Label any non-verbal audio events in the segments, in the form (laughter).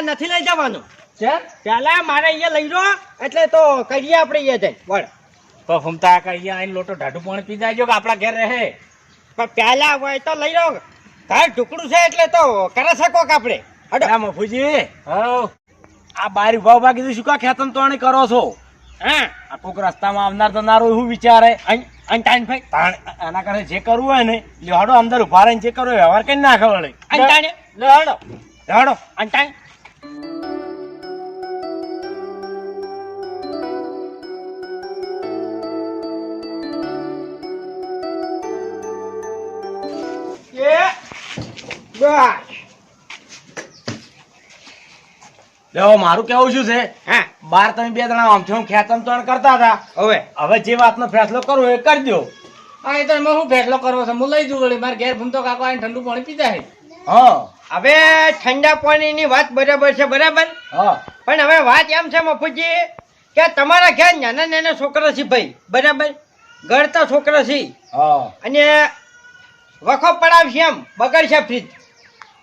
ક્યાર નથી લઈ જવાનું. પેલા મારે અહીંયા લઈ જાઓ એટલે તો કરીએ આપણે અહીંયા જઈ વળ. તો ફૂમતા કાકા અહીંયા આઈને લોટો ઢાઢું પાણી પી જાય કે આપણા ઘેર રહે. પણ પહેલા હોય તો લઈ જાઓ ઘર ઢુકડું છે એટલે તો કરે શકો કે આપણે. મફુજી. હવ. આ બાર ઊભા ઊભા કીધું શું કા ખેતમ તોણી કરો છો? હા? આ કોક રસ્તામાં આવનાર તો એવું વિચારે. અંટાણ ભાઈ તાણ એના કરે જે કરવું હોય ને લેવાડો અંદર ઊભા રહીને જે કરવું વ્યવહાર કઈ નાખે વળે. લે હડો. લેવાડો એ બસ લેવો મારું કેવું શું છે? હા. બાર તમે બે જણા આમથી હું ખેતમ તણ કરતા હતા. હવે? હવે જે વાતનો ફેસલો કરવો એ કરી દો. હા એ તો એમાં હું ફેસલો કરવો છે? હું લઈ જઉં વળી. મારે ઘેર ભૂમતો કાકો આવીને ઠંડુ પાણી પી હે હા. હવે ઠંડા પાણીની વાત બરાબર છે બરાબર? હા. પણ હવે વાત એમ છે મફુજી કે તમારા ઘેર નાના નાના છોકરા છે ભાઈ બરાબર? ગળતા છોકરા છે. હા. અને વખો પડાવશે એમ બગડશે ફ્રીજ.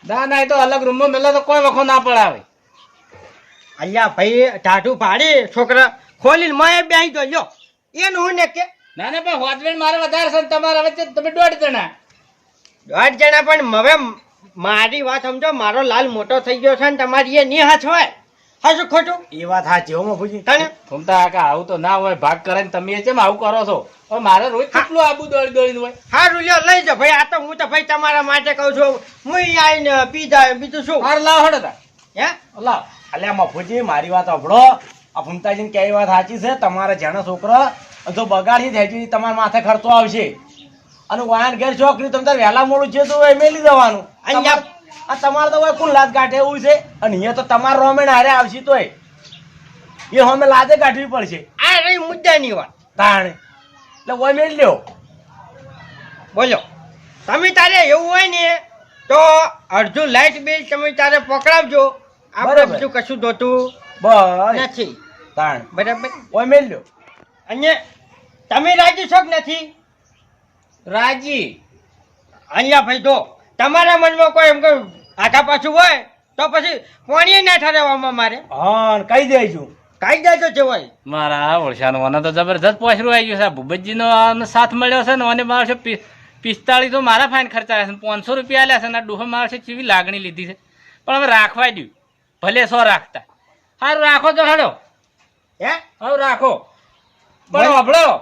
ના ના એ તો અલગ રૂમમાં મેલા તો કોઈ વખો ના પડાવે. અલ્યા ભાઈ ટાઢું પાડી છોકરા ખોલીને મેં બેસી દો લ્યો. એનું હું ને કે ના ના પણ હોટવેન મારે વધારે છે તમારા વચ્ચે તમે દોઢ જણા. દોઢ જણા પણ હવે મારી વાત સમજો મારો લાલ મોટો થઈ ગયો છે ને તમારી એ નહીં હાથ હોય. હાશું ખોટું? એ વાત સાચી હો મફુજી. તને? ફૂમતા કાકા આવું તો ના હોય ભાગ કરે ને તમે કેમ આવું કરો છો? હવે મારે રોજ કેટલું આબુ દોડી દોડી હોય? હા લ્યો લઈ જાઓ. ભાઈ આ તો હું તો ભાઈ તમારા માટે કહું છું. હું આવીને પી જાય બીજું શું? હાર લાવ હડો તા હે? લાવ. અલ્યા મફુજી મારી વાત સાંભળો. આ ફૂમતાજીને કેવી વાત સાચી છે? તમારા જેના છોકરો જો બગાડી થાય છે તમારા માથે ખર્ચો આવશે. અને વાયન ઘેર છોકરી તમે તાર વહેલા મોડું છે તો મેલી દેવાનું અહીંયા- આ તમારે તો કોઈ લાત કાઢે એવું છે? અને અહીંયા તો તમારો રોમેણ હારે આવશે તોય. એ હમે લાદે કાઢવી પડશે. આ રહી મુદ્દાની વાત. તાણે. એટલે ઓય મેલી લ્યો. બોલો. તમે તારે એવું હોય ને તો અડધું લાઇટ બિલ તમે તારે પકડાવજો. આપણે. બીજું કશું જોતું બસ. નથી. તાણ. બરાબર. ઓય મેલી લ્યો. અને તમે રાજી છો કે નથી? રાજી. અહીંયા ભાઈ જો તમારા મનમાં કોઈ એમ કોઈ આખા પાછું હોય તો પછી કોણીએ ના ઠરાવવામાં મારે? હા કહી દેજો. કાયદા તો છે હોય. મારા ઓળશાનો મને તો જબરજસ્ત પોસરું આવી ગયું છે. ભૂપતજીનો સાથ મળ્યો છે ને અને મારે છે પી- પિસ્તાળીસ તો મારા ફાઇન ખર્ચા છે પાંચસો રૂપિયા આલ્યા છે ને ડોહો મારે છે કેવી લાગણી લીધી છે. પણ હવે રાખવા દ્યું. ભલે સો રાખતા. સારું રાખો તો હડો હે? હવે રાખો. પણ હભળો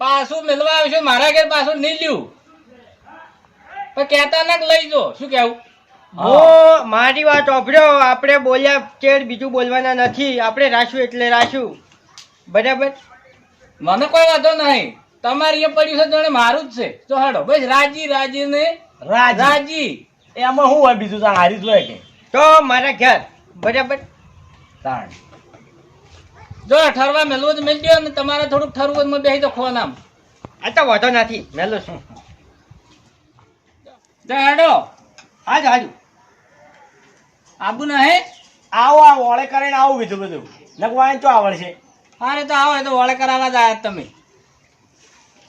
પાછું મેળવા આવશે મારા ઘેર પાછું નહીં લ્યું. પણ કેતા ના લઈ જો શું કેવું? હું. મારી વાત ઓભર્યો આપણે બોલ્યા ચેડ બીજું બોલવાના નથી. આપણે રાખ્યું એટલે રાખ્યું બરાબર? મને કોઈ વાંધો નહીં. તમારી એ પડ્યું છે જાણે મારું જ છે. તો હાડો બસ રાજી રાજી. ને રાજી. એમાં શું હોય બીજું તાણ હારી જોઈએ કે તો મારા ઘર. બરાબર? તાણ. જો ઠરવા મેલવું જ મેલ દો અને તમારે થોડુંક ઠરવું મેં બેસી તો ખોવા નામ આ તો વાંધો નથી. મેલો શું જો હાડો. હાજ હાજુ. આબુ ના હે આવો આ ઓળે કરીને આવું બીજું બધું. લગવાય તો ચો આવડશે? હારે તો આવો એ તો ઓળે કરાવવા જ આયા તમે.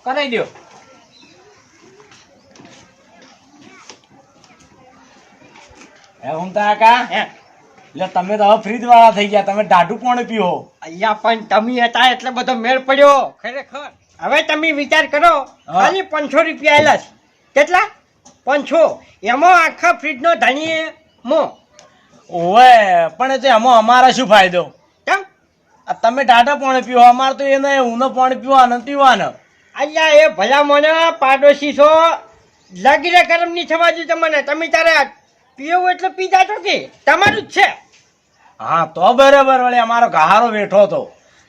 કરાઈ દો હે હું કાકા? હે. એટલે તમે તો હવે ફ્રીજ વાળા થઈ ગયા તમે દાઢું પાણી પીવો. અહીંયા પણ તમે હતા એટલે બધો મેળ પડ્યો. ખરેખર. હવે તમે વિચાર કરો. ખાલી પાંચસો રૂપિયા આયેલા છે. કેટલા? પાંચસો. એમાં આખા ફ્રીજનો ધણી મો. ઓવે પણ તો એમાં અમારા શું ફાયદો? કેમ? આ તમે ટાટા પાણી પીવો અમારે તો એને ઊનો પાણી પીવાનો પીવાનો. અહીંયા એ ભલા મને પાડોશી છો. લગીરે ગરમની થવા દઉં તમને. તમે તારે પીવું એટલે પી જાતો કે. તમારું જ છે. હા તો બરાબર વળી અમારો ગહારો બેઠો હતો.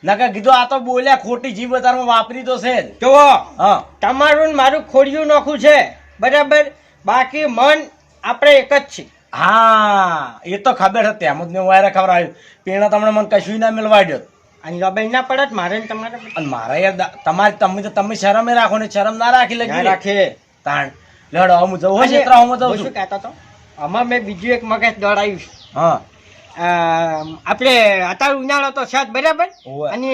નકર કીધું આ તો બોલ્યા ખોટી જીભ વધારમાં વાપરી તો છે જ. જુઓ હા. તમારું ને મારું ખોડિયું નોખું છે. બરાબર? બાકી મન આપણે એક જ છે હા એ તો ખબર હતી. એમ જ મેં વાયરે ખબર આવ્યું પેણા તમને મને કશું ના મેળવા દો અને લબાઈ ના પડે જ મારે ને તમારે અને મારા યાર તમારે તમે તો તમે શરમે રાખો ને શરમ ના રાખી ના લગી રાખે તાણ લડો હું જવું હોય ક્ષેત્ર હું જઉં છું. કહેતો હતો? આમાં મેં બીજું એક મગજ દોડાયું છે. હા. આપણે અત્યારે ઉનાળો તો છે બરાબર? અને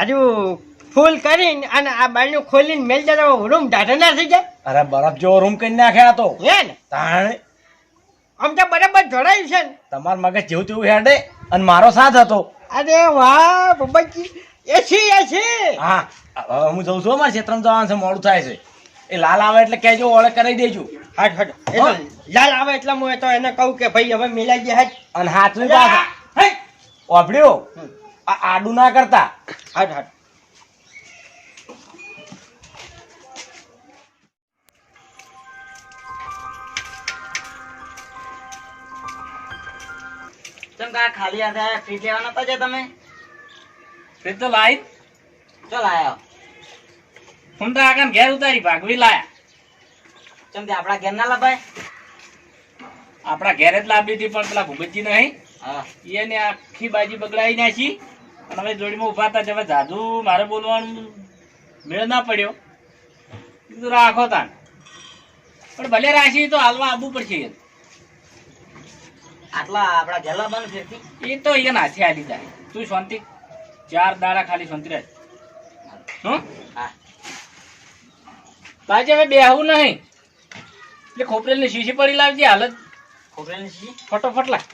આજુ ફૂલ કરીને અને આ બારણું ખોલીને મેલ જતો રૂમ ઢાઢા ના થઈ જાય. અરે બરફ જેવો રૂમ કરી નાખ્યા તો. હે ને? તાણ. આમ તો બરાબર જોડાયું છે ને. તમાર મગજ જેવું તેવું હેડે અને મારો સાથ હતો. અરે વાહ બબ્બાજી એસી એસી હા હું જઉં છું અમારે ક્ષેત્રમાં જવાનું છે મોડું થાય છે. એ લાલ આવે એટલે કહેજો ઓળખ કરી દેજો. હટ હટ. લાલ આવે એટલે હું તો એને કહું કે ભાઈ હવે મિલાઈ ગયા હટ. અને હાથની પાછા. હે. આ આડું ના કરતા? હટ હટ. ચમ કા ખાલી હાથે ફ્રીજ લેવાના જે તમે? ફ્રીજ તો લાવી ચો લાયો? હું તો આગળ ઘેર ઉતારી ભાગવી લાયા. ચમ તે આપણા ઘેર ના લપાય આપણા ઘેર જ લાભી હતી પણ પેલા ભૂપતજી નહીં. હા. એને આખી બાજી બગડાવી નાખી. અને હવે જોડીમાં ઊભા હતા હવે જાદુ મારે બોલવાનું મેળ ના પડ્યો. કીધું રાખો તાન પણ ભલે રાશી તો હાલવા આવવું પડશે આટલા આપણા ઘેર બંધ ફેરતી એ તો એને હાથે આ જાય. તું શાંતિ. ચાર દાડા ખાલી શાંતિ રહે હં? હા. તાજે હવે બેહવું નહીં. એટલે ખોપરેલની શીશી પડી લાવજે હાલત ખોબરેલની શીશી. ફટોફટ લાગ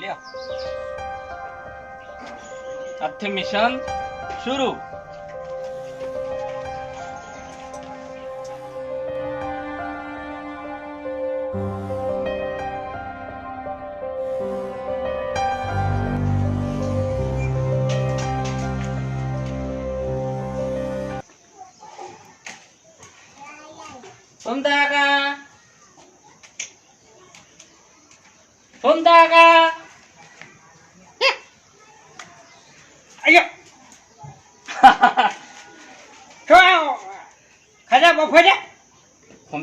લ્યો. મિશન શરૂ.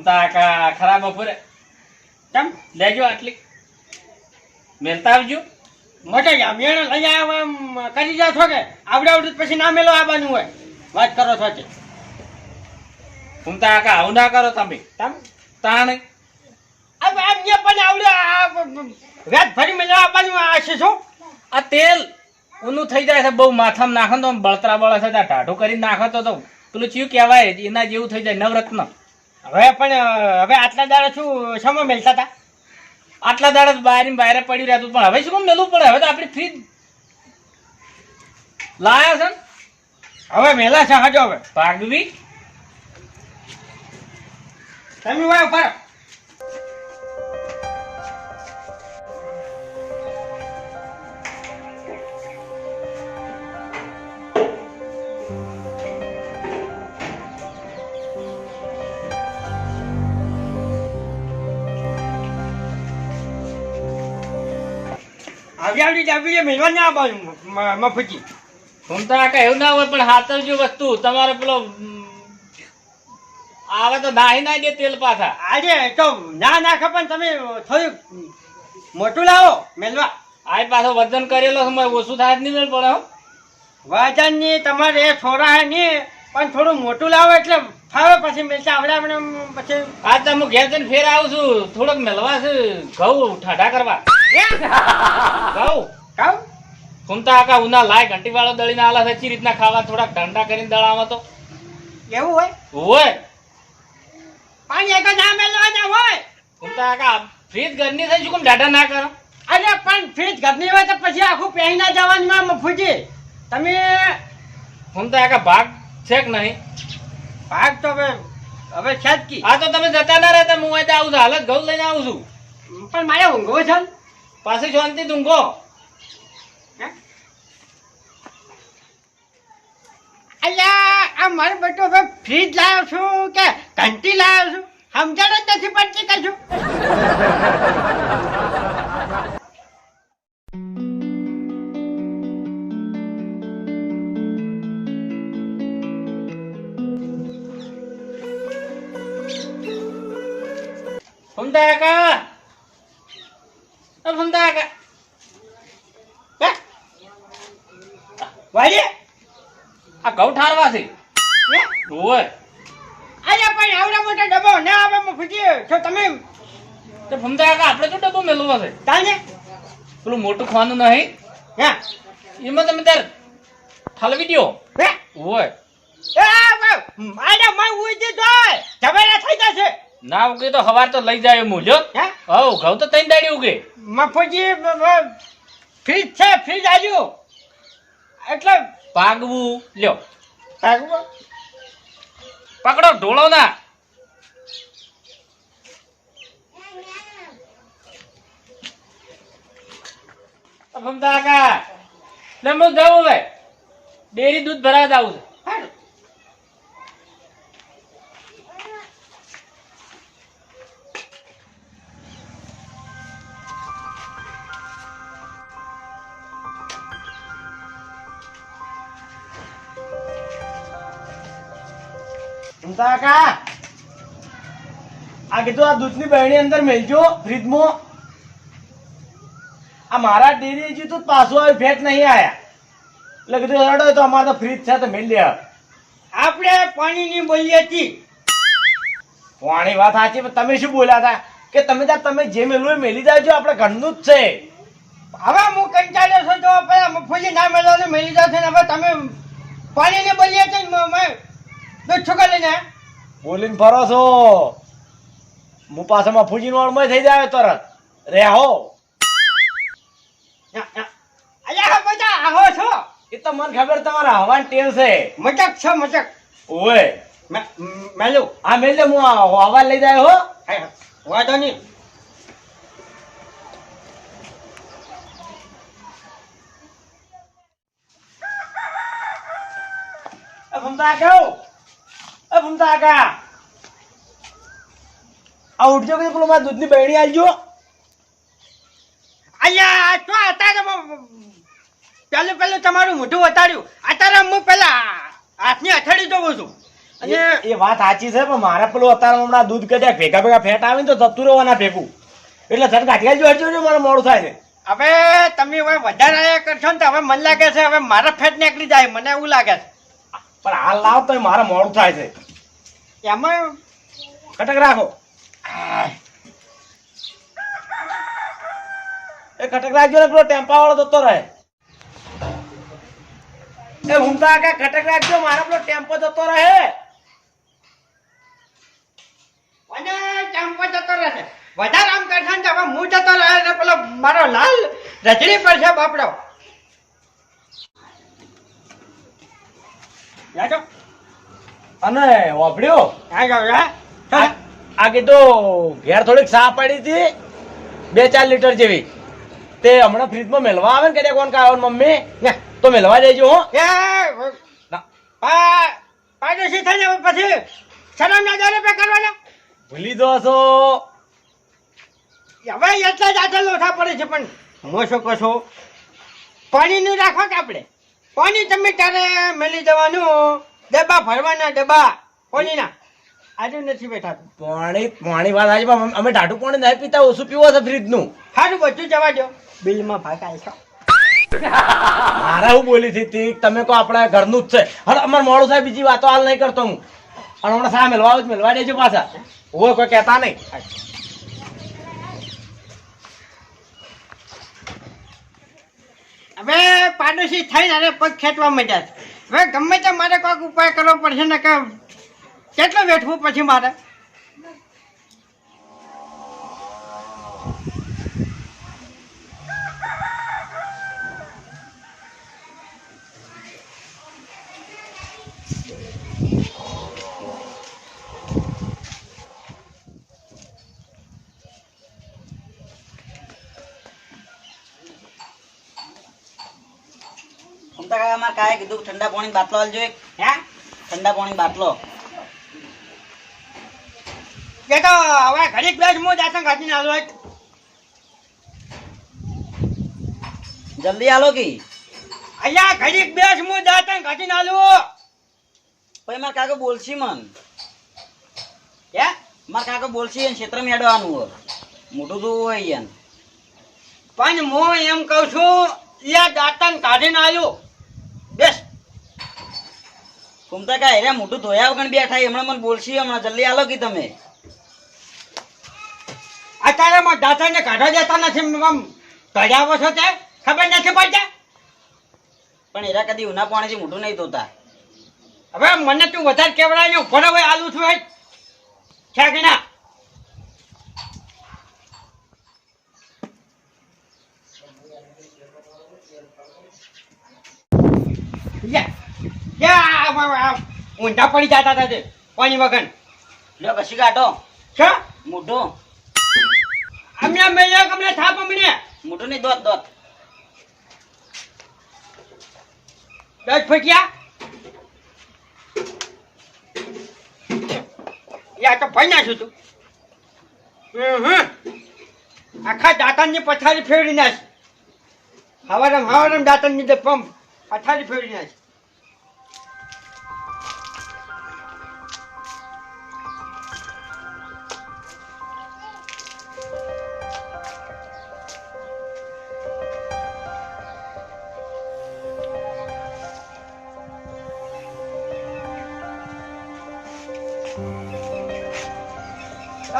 ફૂમતા ખરાબ બપોરે કેમ લેજો આટલી. મેલતા આવજો. મોટે મેળો લઈ આવ્યા કરી જાવ છો કે? આવડે આવડે પછી ના મેલો આવવાનું હોય. વાત કરો છો હું તા આકા આવું ના કરો તમે. તમ? તાણ આમ આમ જે પણ આવડે આ વ્યાજ ભરી મેળવા આવવાનું આ છે શું? આ તેલ ઊનું થઈ જાય છે બહુ માથામાં નાખો તો બળતરા બળે છે ટાઢું કરીને નાખો તો તો પેલું ચિયું કહેવાય એના જેવું થઈ જાય નવરત્ન. હવે પણ, હવે આટલા દાડા શું સમય મેલતા હતા આટલા દાડા બહાર બહાર પડી રહેતું, પણ હવે શું કામ મેલવું પડે? હવે તો આપણી ફ્રી લાયા છે હવે મેલા છે હાજો હવે. ભાગવી. તમે ઉપર. આવી આવડી ડાબી મેળવા ના આવવાનું મ- હું કાકા એવું ના હોય પણ હાથરજો વસ્તુ તમારે પેલો આવે તો નાહી ના દે તેલ પાછા. આજે તો ના નાખે પણ તમે થોડું મોટું લાવો મેલવા. આ પાછો વજન કરેલો ઓછું થાય જ નહીં પડે. વજનની તમારે છોરા હે ની પણ થોડું મોટું લાવો એટલે ફાવે પછી મેલતા આવડે આપણે પછી આજ તો હું ઘેર જઈને ફેર આવું છું. થોડોક મેલવા છે. ઘઉં ઠાઢા કરવા. ઘઉં? ઘઉં? ફૂમતા આકા ઉના લાય ઘંટી વાળો દળીને આલા છે ચી રીતના ખાવા થોડાક ઠંડા કરીને દળાવો તો. એવું હોય? હોય. પાણી એક ના મેલવાના હોય. ફૂમતા આકા ફ્રીજ ઘરની થઈ શું કેમ ડાટા ના કરો? અરે પણ ફ્રીજ ઘરની હોય તો પછી આખું પહેરીને જવાનું મફુજી તમે ફૂમતા આકા ભાગ છે કે નહીં? ભાગ તો હવે હવે છે જ કી. આ તો તમે જતા ના રહેતા હું અહીં આવું છું. હાલત ઘઉં લઈને આવું છું. પણ મારે ઊંઘો છે પાછી શાંતિ ઊંઘો? અલ્યા આ મારો બેટો હવે ફ્રીજ લાવ્યો છું કે ઘંટી લાવ્યો છું? સમજણ જ નથી પડતી કશું. અ ફૂમતા કાકા હે? વાળી આ ઘઉં ઠારવા છે. હે? હોય અલ્યા પણ આવડા મોટા ડબ્બો ના આવે મફુજી તો તમે તો ભમતા કાકા આપણે તો ડબ્બો મેળવો છે? તાને? પેલું મોટું ખવાનું નહીં. હે? એમાં તમે તાર ઠલવી દ્યો. હે? હોય એ મારે માં ઉઈ તો ઝઘડા થઈ જશે. ના ઉગે તો હવાર તો લઈ જાય એમ જો. હે? હવ ઘઉં તો ત્રણ દાડી ઉગે. મફુજી ફ્રીજ છે ફ્રીજ આજુ. એટલે પાગવું લ્યો. પાગવું પકડો ઢોળો ના. ભમતા કાકા લે હું જાઉં હવે. ડેરી દૂધ ભરાવા જાવું છે. ચિંતા કાકા આ કીધું આ દૂધની બહેણી અંદર મેલજો ફ્રીજમાં. આ મારા ડેરી હજી તો પાછો આવી ફેટ નહીં આયા. એટલે કીધું રડો તો અમારે તો ફ્રીજ છે તો મેલ લે આપણે પાણીની બોલીએ હતી પાણી વાત સાચી પણ તમે શું બોલ્યા હતા? કે તમે ત્યાં તમે જે મેળવું એ મેલી જાજો આપણે ઘરનું જ છે. હવે હું કંટાળ્યો છું તો પેલા મફુજી ના મેળો ને મેળી જાવ છે ને હવે તમે પાણીની બોલીએ છે દૂધ છોકરા લઈને. બોલીને ફરો છો. હું પાછો ફૂજી નો અળમય થઈ જાય તરત. રે હો ના, ના. અલ્યા બધા આહો છો. એ તો મને ખબર તમારા હવાન ટેલ છે. મચક છો મચક મ- મેલું. હા મેલે હું હવા લઈ જાય હો. વાંધો નહીં. ભમતા કહો એ ભમતા કા આ ઉઠજો કે પેલું મારા દૂધની બહેણી આલજો. અલ્યા તો અત્યારે પેલું તમારું મોઢું અત્યારે હું પેલા હાથની અથડી જોઉં છું. અને એ એ વાત સાચી છે પણ મારે પેલું અત્યારે હમણાં દૂધ કદાચ ભેગા ભેગા ફેટ આવે ને તો જતું રહેવાના ભેગું. એટલે સર કાઢી હટજો ને મારે મોડું થાય છે. હવે તમે હવે વધારે કરશો ને તો હવે મને લાગે છે હવે મારા ફેટ નીકળી જાય મને એવું લાગે છે. પણ હાલ લાવ તો મારે મોડું થાય છે. એમાં રાખો એ કટક રાખજો ને પેલો ટેમ્પા વાળો જતો રહે એ ઘૂમતા કે કટક રાખજો મારો પેલો ટેમ્પો જતો રહે મને ટેમ્પો જતો રહે વધારે આમ કરશે ને હવે જતો રહે ને પેલો મારો લાલ રજડી પડશે બાપડો જાજો અને વાપડ્યો આ કીધું ઘેર થોડીક સા પડી હતી બે ચાર લીટર જેવી. તે હમણાં ફ્રીજમાં મેલવા આવે ને કે કોણ કાવ મમ્મી? ને તો મેલવા દેજો હો. પાડોશી થઈ જાય પછી. શરમ ના હજાર રૂપિયા કરવાના. ભૂલી દો છો. હવે એટલા જ આટલા લોઠા પડે છે પણ હું કશો પાણીનું રાખો કે આપણે? પાણી તમે તારે મેલી જવાનું ડબ્બા ભરવાના ડબ્બા. પાણીના આજે નથી બેઠા પાણી પાણી વાત આજે અમે ટાઢું પાણી નહીં પીતા ઓછું પીવો છે ફ્રીજનું. સારું બધું જવા દો. બિલમાં ભાગ આવશો મારા હું બોલી હતી તી, તમે કહો આપણા ઘરનું જ છે. હવે અમાર મોડું સાહેબ બીજી વાતો હાલ નહીં કરતો હું. અને હમણાં સા મેલવા આવું જ મેલવા દેજો પાછા. હોય કોઈ કહેતા નહીં. હવે પાડોશી થઈને અરે પગ ખેંચવા માંડ્યા છે. હવે ગમે તે મારે કોઈક ઉપાય કરવો પડશે ને કે કેટલો વેઠવું પછી મારે? ઘૂમતા કાકા મારે કાંઈ કીધું ઠંડા પાણી બાટલો આલજો એક, હે? ઠંડા પાણી બાટલો. કે તો હવે ઘડીક બેસ હું જાતે કાઢીને આલો એક. જલ્દી આલો કી? અહીંયા ઘડીક બેસ હું જાતે કાઢીને આલું. પછી મારા કાકા બોલશી મન. હે? મારા કાકા બોલશી એને ક્ષેત્ર મેળવાનું હોય. મોટું તો હોય યાર પણ હું એમ કહું છું, યા દાંતન કાઢીને આવ્યો ઘૂમતા કા એરા મોટું ધોયા વગર બેઠા હમણાં મને બોલશી હમણાં જલ્દી આલો કે તમે. અત્યારે માં દાદાને કાઢવા દેતા નથી કઢાવો છો તે? ખબર નથી પડતી? પણ એરા કદી ઉના પાણીથી મોટું નહીં ધોતા. હવે મને તું વધારે કેવડાય ને ભરો ભાઈ આલુ છું હેડ. છે કે ના ઊંધા પડી જતા હતા તે પાણી વગર? લ્યો કશી કાઢો છે? મોઢું. અમને મેળ્યો કે અમને થાપ અમને. મોઢો નહીં દોત દોત. દોત ફટ્યા? યા તો ભાઈ નાખ્યું તું. આખા દાંતણની પથારી ફેરવી નાખ. હવારમ હવારમ દાંતણની પંપ. પથારી ફેરવી નાખ.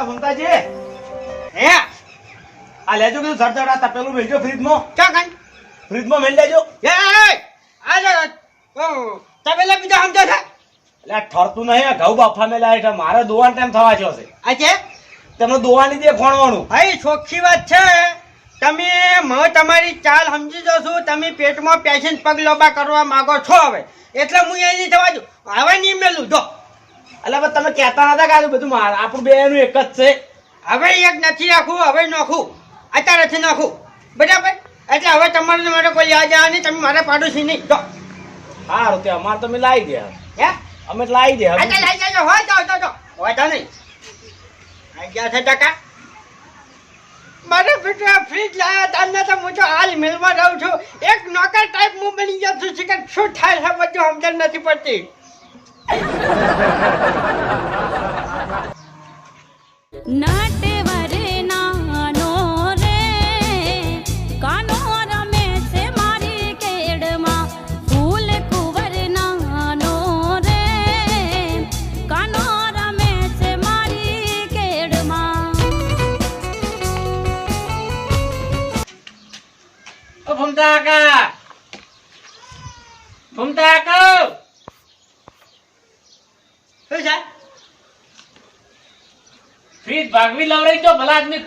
આ હે? આ લેજો કીધું સરદાર આ તપેલું મેલજો ફ્રીજમાં. ચા કન ફ્રીજમાં મેલ દેજો. એ બીજા સમજો છે? એટલે આ ઠરતું નહીં આ ઘઉં બાફા મેલા એટલે મારે દોવાનો ટાઈમ થવા જો છે. આજે તમને દોવાની દે ખોણવાનું ભાઈ ચોખ્ખી વાત છે. તમે મેં તમારી ચાલ સમજી જશો તમે પેટમાં પેશન્ટ પગ લોબા કરવા માંગો છો હવે. એટલે હું એ નહીં થવા દઉં. હવે નહીં મેલું. જો એટલે તમે કહેતા નતા કે બધું આપણું બે નું એક જ છે. હવે એક નથી રાખવું હવે નાખું. અત્યારેથી નાખું બરાબર? એટલે હવે તમારે ને મારે કોઈ યાદ આવે નહીં તમે મારે પાડોશી નહીં. જો. સારું તે અમારે તમે લાવી દે હે? અમે લાવી દે હવે. અત્યારે લઈ જજો હોય તો જાઓ જાઓ હોય તો નહીં. આવી ગયા છે ટકા. મારે ફ્રીજ લાવ્યા હતા તારના તો હું તો હાલ મિલમાં રહું છું. એક નોકર ટાઈપ હું બની ગયો છું. કે શું થાય છે બધું સમજણ નથી પડતી. ભૂમતા કા ભૂમતા કાકા શું છે? ફ્રીજ ભાગવી લવરાઈ તો ભલા આદમી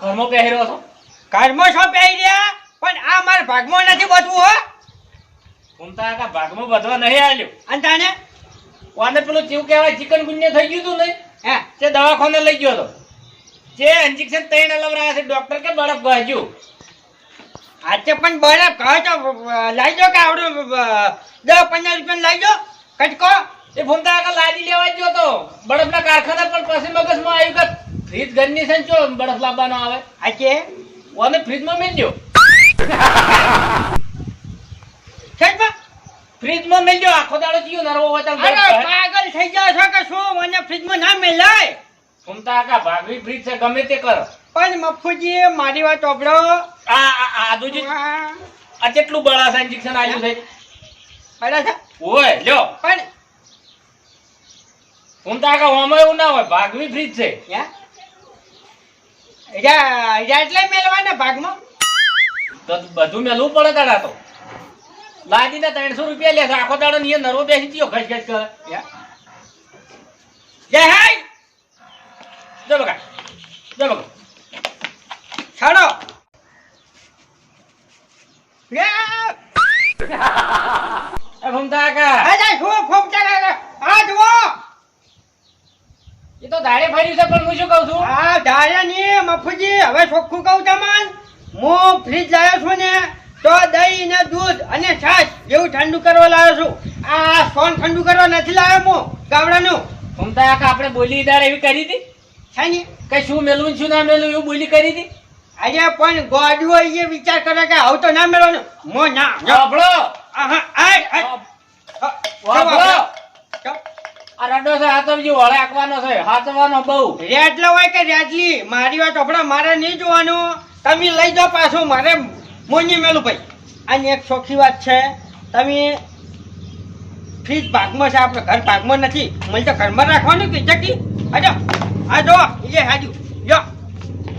ઘરમાં પહેર્યો છો. ઘરમાં શું પહેરી રહ્યા? પણ આ મારા ભાગમાં નથી બચવું હો. ભૂમતા કાકા ભાગમાં બધવા નહીં આલ્યો. અને તાને વાને પેલું ચીવ કહેવાય? ચિકન ગુન્ય થઈ ગયું તું નહીં હે. તે દવાખાને લઈ ગયો હતો જે ઇન્જેક્શન તૈણ લવરાયા છે ડોક્ટર કે બરફ ગહ્યું આજે પણ બરફ કહો તો લઈ જો કે આવડું દસ પંદર રૂપિયા લઈ જો કટકો. એ ભૂમતા આગળ લાદી લેવા જ તો. બરફના કારખાના પણ પછી મગજમાં આવ્યું કે ફ્રીજ ઘરની છે ચો બરફ લાવવાનો આવે. આજે ઓને ફ્રીજમાં મેલ્યો ખેતમાં ફ્રીજમાં મેલ્યો આખો દાડો જીયો નરવો હોય તો અરે પાગલ થઈ જાવ છો કે શું? મને ફ્રીજમાં ના મેલાય. ભૂમતા કાકા ભાગવી ફ્રીજ છે ગમે તે કરો. પણ મફુજી મારી વાત ઓબળો આ આ આદુ આ કેટલું બળાસ ઇન્જેક્શન આવ્યું છે? બરાબર ઓય લ્યો. પણ ભૂમતા કાકા ઓમાં એવું ના હોય ભાગવી ફ્રીજ છે. યા એટલે મેલવાના ભાગમાં? તો બધું મેલવું પડે તારા તો. લાદીના ત્રણસો રૂપિયા લેશે આખો દાડો ની નરવો બેસી ગયો ઘસ ઘસ કરે જય હાય! જો બકા જો બકા છાડો એ ભૂમતા જાય ખૂબ ખૂબ ચાલે. આ જુઓ! એ તો દાડે ફર્યું છે પણ હું શું કહું છું? આ ડાળ્યાની મફુજી હવે ચોખ્ખું કહું તમને. હું ફ્રીજ લાવ્યો છું ને તો દહીં ને દૂધ અને છાશ જેવું ઠંડુ કરવા લાવ્યો છું. આ સોન ઠંડુ કરવા નથી લાવ્યો હું ગામડાનું. ભૂમતા કાકા આપણે બોલી દાડે એવી કરી હતી. છે ને? કે શું મેલવું શું ના મેલવું એવું બોલી કરી હતી? આજે પણ ગોડવો એ વિચાર કરે કે આવું તો ના મેળવાનું મો ના વાપરો. ચાલ. આ રડો છે આ તો બીજું વળે આંકવાનો છે હાચવાનો બહુ. રેડલો હોય કે રેડલી? મારી વાત આપણા મારે નહીં જોવાનું. તમે લઈ જાઓ પાછું મારે મોની મેલું ભાઈ. આની એક ચોખ્ખી વાત છે તમે ફ્રીજ ભાગમાં છે આપણે ઘર ભાગમાં નથી. મને તો ઘરમાં રાખવાનું કે જકી આજો આ જો એ હાજુ જો.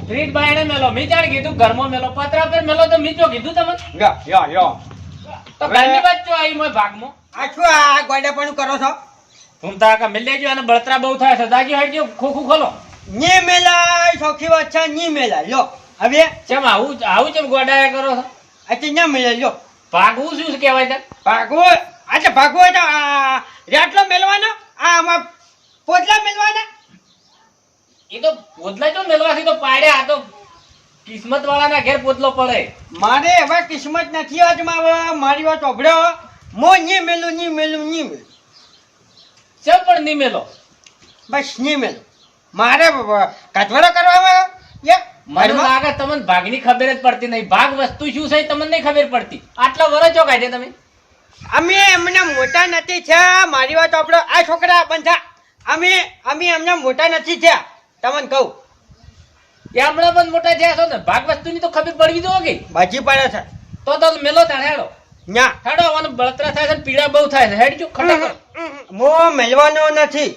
ફ્રીજ બાયણે મેલો મી જાણ કીધું? ઘરમાં મેલો પતરા પર મેલો તો મી કીધું તમને? યો યો યો તો ઘરની વાત ચો આવી મોય ભાગમાં? આ શું આ ગોડાપણું કરો છો? તું તા કા મિલ લેજો અને બળતરા બહુ થાય છે. દાજી હટજો ખોખું ખોલો. ની મેલાય સોખી વાત છે ની મેલાય. લો હવે? ચમ આવું આવું ચમ ગોડાયા કરો છો? આ તે ના મેલાય લો ભાગવું શું કહેવાય તાર ભાગવો આજે ભાગવો તો આ રેટલો મેલવાનો? આ આમાં પોદલા મેલવાના? એ તો પોતલા જો મેલવાથી તો પાડ્યા આ તો કિસ્મત વાળાના ઘેર પોતલો પડે. મારે હવે કિસ્મત નથી આજમાં મારી વાત ઓભળ્યો મો ની મેલું ની મેલું ની મેલું. ચમ પણ નહીં મેલો. બસ નહીં મેલો. મારે કચવરો કરવામાં મને લાગે તમને ભાગની ખબર જ પડતી નહીં. ભાગ વસ્તુ શું છે તમને નહીં ખબર પડતી. આટલા વર્ષ છો કાઢે તમે? અમે એમને મોટા નથી છે મારી વાત આપણો આ છોકરા બંધા. અમે અમે એમને મોટા નથી થયા. તમને કહું. એ હમણાં પણ મોટા થયા છો ને? ભાગ વસ્તુની તો ખબર પડવી દો કે? બાજી પડે છે. તો તો મેલો તાણ હેડો. ના હેડો અને બળતરા થાય છે પીડા બહુ થાય છે. હેડજો ખટાખટ મો મેલવાનો નથી.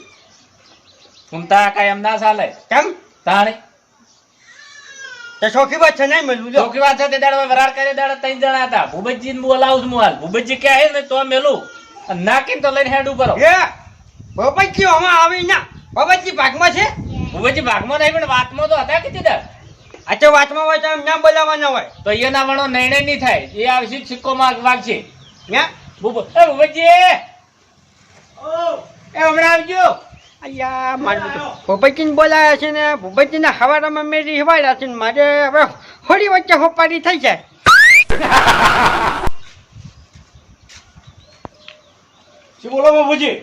ઘૂમતા કાંઈ એમ ના ચાલે. કેમ? તાણે? તે ચોખી વાત છે નહીં મેલું જો ચોખ્ખી વાત છે તે દાડો વરાળ કરે દાડો ત્રણ જણા હતા. ભૂપતજી બોલાવું છું હાલ. ભૂપતજી કે ને તો મેલું. નાખીને તો લઈને હેડ ઉપર બાબાજી આમાં આવી ના. બાબાજી ભાગમાં છે? ભૂપતજી ભાગમાં નહીં પણ વાતમાં તો હતા કે તે. દાડ આ વાતમાં હોય તો એમ ના બોલાવાના હોય. તો એના વણો નિર્ણય નહીં થાય. એ આવશે સિક્કો માં વાગશે હે? ભૂપતજી! એ હમણાં આવજો. અલ્યા મારું બોલાયા છે ને ભૂપતજીને હવારામાં મેં હિવાડ્યા છે ને મારે હવે હોળી વચ્ચે હોપારી થઈ જાય. શું બોલો બાબુજી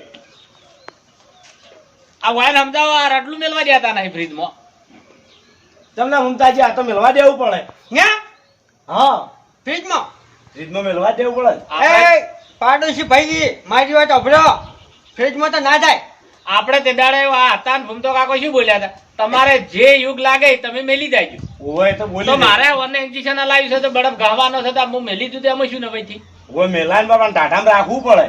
આ વાયર સમજાવો આ રટલું મેલવા દેતા હતા નહીં ફ્રીજમાં. તમને મમતાજી આ તો મેલવા દેવું પડે. ના હા. ફ્રીજમાં? ફ્રીજમાં મેળવા દેવું પડે. એ પાડોશી ભાઈ મારી વાત અભરો ફ્રીજમાં તો ના જાય. આપણે તે દાડે આ હતા ને ભૂમતો કાકો શું બોલ્યા હતા? તમારે જે યુગ લાગે તમે મેલી જાયજો ઓવે તો બોલી તો મારે વન ઇન્જેક્શન લાવ્યું છે તો બરફ ગાવાનો છે તો હું મેલી દીધું એમાં શું ને ભાઈ ઓય મેલાન બાપા ટાઢામાં રાખવું પડે.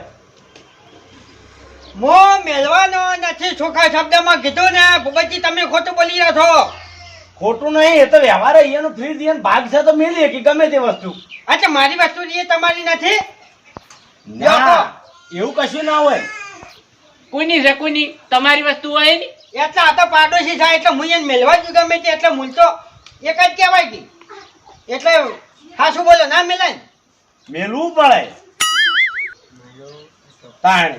મો મેલવાનો નથી છોખા શબ્દમાં કીધું ને ભૂપતજી તમે ખોટું બોલી રહ્યા છો. ખોટું નહીં એ તો વ્યવહાર અહીંયાનો ફ્રીજ અહીંયાનો ભાગ છે તો મેલીએ કે ગમે તે વસ્તુ. અચ્છા મારી વસ્તુ એ તમારી નથી? ના એવું કશું ના હોય. કોઈની છે કોઈની તમારી વસ્તુ હોય ને એટલે આ તો પાડોશી થાય એટલે હું એને મેળવા જ ગમે તે એટલે મૂલ તો એક જ કહેવાય કે. એટલે હા બોલો ના મેલાય? મેલવું પડે. તાણ.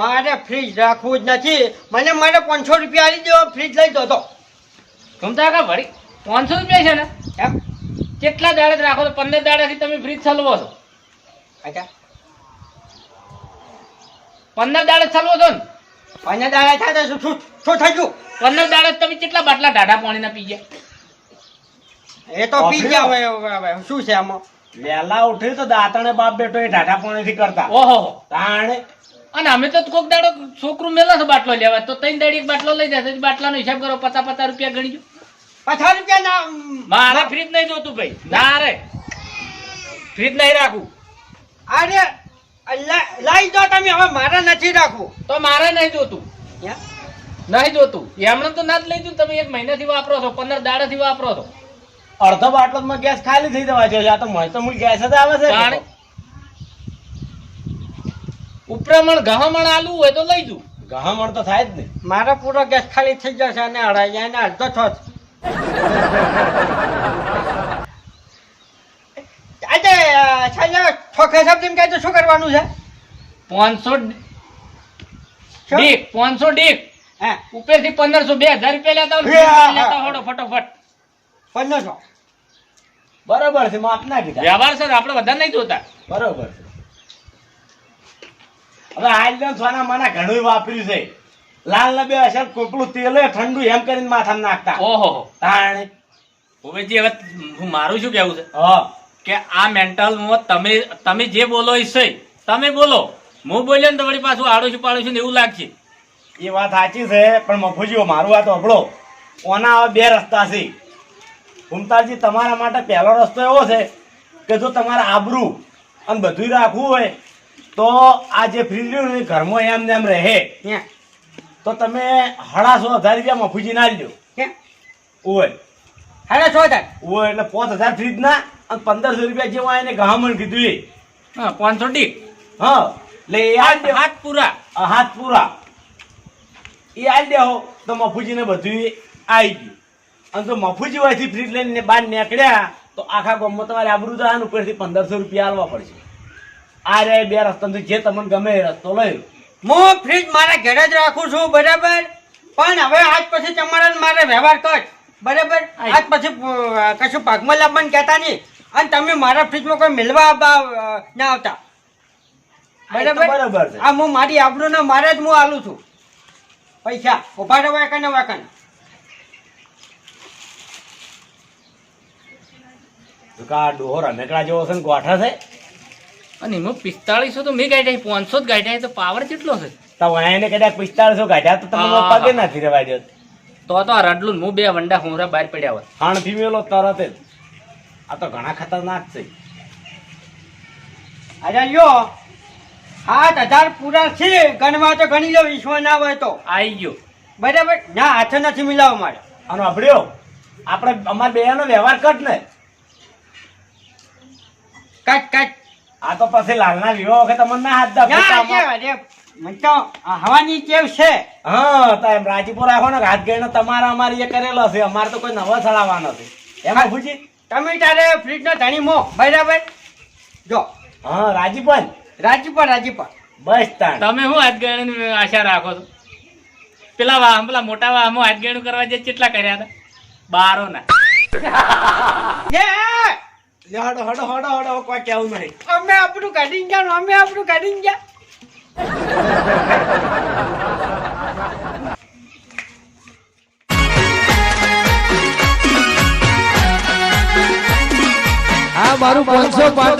મારે ફ્રીજ રાખવું જ નથી. મને મારે પાંચસો રૂપિયા આપી દો ફ્રીજ લઈ દો તો. ઘૂમતા કા ભરી પાંચસો રૂપિયા છે ને? એમ? કેટલા દાડે રાખો તો પંદર દાડાથી તમે ફ્રીજ ચલવો છો? અચ્છા. પંદર દાડે ચાલવો છો ને? પંદર દાડા થાય તો શું શું શું થઈ ગયું? પંદર દાડે તમે કેટલા બાટલા ઢાઢા પાણીના પી ગયા? એ તો પી ગયા હવે શું છે આમાં? વેલા ઉઠી તો દાંતણે બાપ બેટો એ ઢાઢા પાણીથી કરતા. ઓહો. તાણે અને અમે તો કોક દાડો છોકરું મેલા છે બાટલો લેવા. તો ત્રણ દાડી એક બાટલો લઈ જશે બાટલાનો હિસાબ કરો પચાસ પચાસ રૂપિયા ગણીજો પચાસ રૂપિયા ના મારે ફ્રીજ નહીં જોતું ભાઈ. ના રે. ફ્રીજ નહીં રાખવું અરે લાઈ દો તમે હવે મારે નથી રાખવું. તો મારે નહીં જોતું. નહીં જોતું. એમણે તો ના જ લઈ દઉં તમે એક મહિનાથી વાપરો છો પંદર દાડાથી વાપરો છો. અડધો બાટલોમાં ગેસ ખાલી થઈ જવા જોઈએ. આ તો મને તો મૂળ ગેસ જ આવે છે. ઉપરામણ ગહમણ આલુ હોય તો લઈ જઉં ગહમણ તો થાય જ ને. મારો પૂરો ગેસ ખાલી થઈ જશે અને અડાઈ જાય ને અડધો છો જ. આજે અ, છેલ્લે છોખે શબ્દ એમ કહે તો શું કરવાનું છે? પાંચસો? ડીક પાંચસો ડીક હે. ઉપરથી પંદરસો બે હજાર રૂપિયા લેતા લેતા હોડો ફટોફટ. પંદરસો. બરોબર છે માપ ના કીધા. વ્યવહાર સર આપણે બધા નહીં જોતા. બરોબર છે. હવે આજ લો સોના માના ઘણું વાપર્યું છે. લાલ ને બે અસર કોપલું તેલ ઠંડુ એમ કરીને માથામાં નાખતા. ઓહો. તાણે. હવે હું મારું શું કેવું છે? હા. કે આ મેન્ટલમાં તમે તમે જે બોલો એ સહી. તમે બોલો. હું બોલ્યો ને તો વળી પાછું આડોશું પાડોશું ને એવું લાગશે. એ વાત સાચી છે પણ મફુજીઓ મારું વાત અભળો. ઓના બે રસ્તા છે. ભૂમતાજી તમારા માટે પહેલો રસ્તો એવો છે કે જો તમારે આબરૂ અને બધું રાખવું હોય તો આ જે ફ્રીજ રહ્યું ને ઘરમાં એમ ને એમ રહે. તો તમે હળાસો હજાર રૂપિયા મફુજી ના લ્યો. ઓય હાડા છો તાર ઓય એટલે પાંચ હજાર ફ્રીજ ના અને પંદરસો રૂપિયા જેવા એને ગહામણ કીધું એ. હા પાંચસો ડીક હા એટલે એ આલ દે હાથ પૂરા. હાથ પૂરા. એ આલ દેહો તો મફુજીને બધું આવી ગયું. અને જો મફુજી હોયથી ફ્રીજ લઈને બહાર નીકળ્યા તો આખા ગામમાં તમારે આબરૂ જવાનું ઉપરથી પંદરસો રૂપિયા આલવા પડશે. આ રે બે રસ્તામાંથી જે તમને ગમે એ રસ્તો લઈ હું ફ્રીજ મારા ઘરે જ રાખું છું બરાબર? પણ હવે આજ પછી તમારા મારે વ્યવહાર કર. બરાબર? આજ પછી કશું ભાગમાં લાવવાનું કહેતા નહીં. અને તમે મારા ફ્રીજમાં કોઈ મેળવા ના આવતા. બરાબર? બરાબર છે. હું મારી આબરૂ ને મારે જ હું આલું છું. પૈસા. ઊભા રહો વાકન વાકન. કા કે આ જેવો છે ને ગોઠા છે? અને એમાં પિસ્તાળીસો તો મેં ગાઢ્યા પાંચસો જ ગાઢ્યા તો પાવર કેટલો છે? તો એને કદાચ પિસ્તાળીસો કાઢ્યા તો તમે પગે નથી રેવા દો તો તો આ રડલું હું બે વંડા હોમરા બહાર પડ્યા હોય. ખાણ ફીમેલો તરત જ. આ તો ઘણા ખતરનાક છે. અરે લ્યો સાત હજાર પૂરા છે ગણવા તો ગણી લો વિશ્વ ના હોય તો. આવી ગયો. બરાબર? ના હાથે નથી મિલાવો મારે. આનો અભડ્યો. આપણે અમાર બે વ્યવહાર કટ ને. Cut cut. આ તો પછી લાલના વિવાહ વખત અમને ના હાથ દા મને તો હવાની કેવ છે. હા તો એમ રાજીપુર રાખો ને હાથ ગઈને તમારા અમારે એ કરેલો છે. અમારે તો કોઈ નવો ચડાવવાનો છે. એમાં ભૂજી? તમે તારે ફ્રીજ નો ધણી મો. બરાબર? જો. હા રાજીપન રાજીપા રાજીપા બસ તાણ. તમે હું હાથગેણી આશા રાખો છો? પેલા વાહન પેલા મોટા વાહમાં હાથગેણું કરવા જે કેટલા કર્યા હતા? બારો ના (laughs) હડો હડો હડો હડો કોઈ કેવું નહીં. અમે આપણું કાઢીને ગયા અમે આપણું કાઢીને ગયા. આ મારું પાંચસો પાટણ